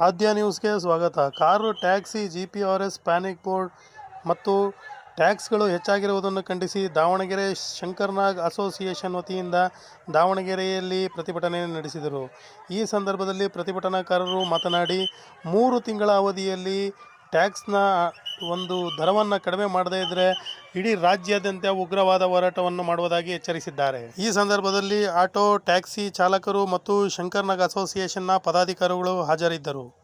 ಆದ್ಯ ನ್ಯೂಸ್ಗೆ ಸ್ವಾಗತ. Car, taxi, G P R S, panic board ಮತ್ತು ಟ್ಯಾಕ್ಸ್ಗಳು ಹೆಚ್ಚಾಗಿರುವುದನ್ನು ಖಂಡಿಸಿ ದಾವಣಗೆರೆ ಶಂಕರ್ನಾಗ್ ಅಸೋಸಿಯೇಷನ್ ವತಿಯಿಂದ ದಾವಣಗೆರೆಯಲ್ಲಿ ಪ್ರತಿಭಟನೆ ನಡೆಸಿದರು. ಈ ಸಂದರ್ಭದಲ್ಲಿ ಪ್ರತಿಭಟನಾಕಾರರು ಮಾತನಾಡಿ, ಮೂರು ತಿಂಗಳ ಅವಧಿಯಲ್ಲಿ ಟ್ಯಾಕ್ಸ್ನ ಒಂದು ದರವನ್ನು ಕಡಿಮೆ ಮಾಡದೇ ಇದ್ದರೆ ಇಡೀ ರಾಜ್ಯಾದ್ಯಂತ ಉಗ್ರವಾದ ಹೋರಾಟವನ್ನು ಮಾಡುವುದಾಗಿ ಎಚ್ಚರಿಸಿದ್ದಾರೆ. ಈ ಸಂದರ್ಭದಲ್ಲಿ ಆಟೋ, ಟ್ಯಾಕ್ಸಿ ಚಾಲಕರು ಮತ್ತು ಶಂಕರ್ನಾಗ್ ಅಸೋಸಿಯೇಷನ್ನ ಪದಾಧಿಕಾರಿಗಳು ಹಾಜರಿದ್ದರು.